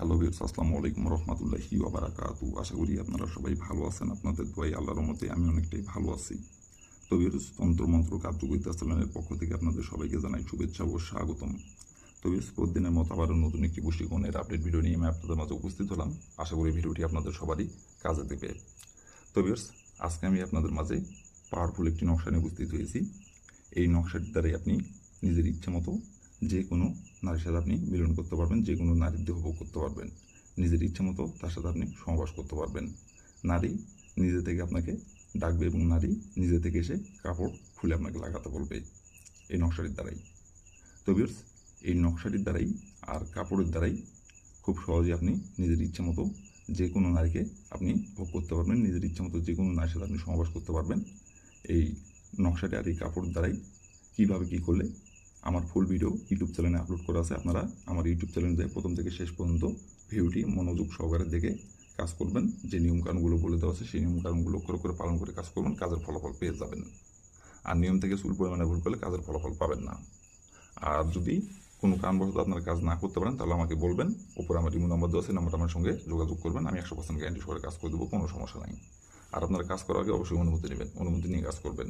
Hello বিয়ার্স আসসালামু আলাইকুম রহমতুল্লাহি ওবারাকাতু আশা করি আপনারা সবাই ভালো আছেন, আপনাদের দোয়াই আল্লাহর মতে আমি অনেকটাই ভালো আছি। তো বিয়ার্স তন্ত্রমন্ত্র কার্যকরিতা চ্যানেলের পক্ষ থেকে আপনাদের সবাইকে জানাই শুভেচ্ছা ও স্বাগতম। তো বিয়ার্স প্রতিদিনের মতো আবারও নতুন একটি পুষ্টিকোণের আপডেট ভিডিও নিয়ে আমি আপনাদের মাঝে উপস্থিত হলাম। আশা করি ভিডিওটি আপনাদের সবারই কাজে দেবে। তো বিয়ার্স আজকে আমি আপনাদের মাঝে পাওয়ারফুল একটি নকশা নিয়ে উপস্থিত হয়েছি। এই নকশাটির দ্বারাই আপনি নিজের ইচ্ছে মতো যে কোনো নারীর সাথে আপনি মিলন করতে পারবেন, যে কোনো নারীর দেহ ভোগ করতে পারবেন। নিজের ইচ্ছে মতো তার সাথে আপনি সহবাস করতে পারবেন। নারী নিজে থেকে আপনাকে ডাকবে এবং নারী নিজে থেকে এসে কাপড় খুলে আপনাকে লাগাতে বলবে। এই নকশাটির দ্বারাই। তো বিয়ার্স এই নকশাটির দ্বারাই আর কাপড়ের দ্বারাই খুব সহজে আপনি নিজের ইচ্ছে মতো যে কোনো নারীকে আপনি ভোগ করতে পারবেন, নিজের ইচ্ছে মতো যে কোনো নারীর সাথে আপনি সহবাস করতে পারবেন। এই নকশাটি আর এই কাপড়ের দ্বারাই কীভাবে কী করলে আমার ফুল ভিডিও ইউটিউব চ্যানেলে আপলোড করা আছে। আপনারা আমার ইউটিউব চ্যানেলে প্রথম থেকে শেষ পর্যন্ত ভিডিওটি মনোযোগ সহকারে দেখে কাজ করবেন। যে নিয়মকানুনগুলো বলে দেওয়া আছে, সেই নিয়মকানুনগুলো করে করে পালন করে কাজ করবেন। কাজের ফলাফল পেয়ে যাবেন। আর নিয়ম থেকে চুল পরিমাণে ভুল করলে কাজের ফলাফল পাবেন না। আর যদি কোনো কারণবশত আপনারা কাজ না করতে পারেন, তাহলে আমাকে বলবেন। ওপরে আমার ইমো নাম্বার দেওয়া আছে নাম্বারটা আমার সঙ্গে যোগাযোগ করবেন। আমি একশো পার্সেন্ট গ্যারান্টি সহকারে কাজ করে দেবো, কোনো সমস্যা নাই। আর আপনারা কাজ করার আগে অবশ্যই অনুমতি নেবেন। অনুমতি নিয়ে কাজ করবেন।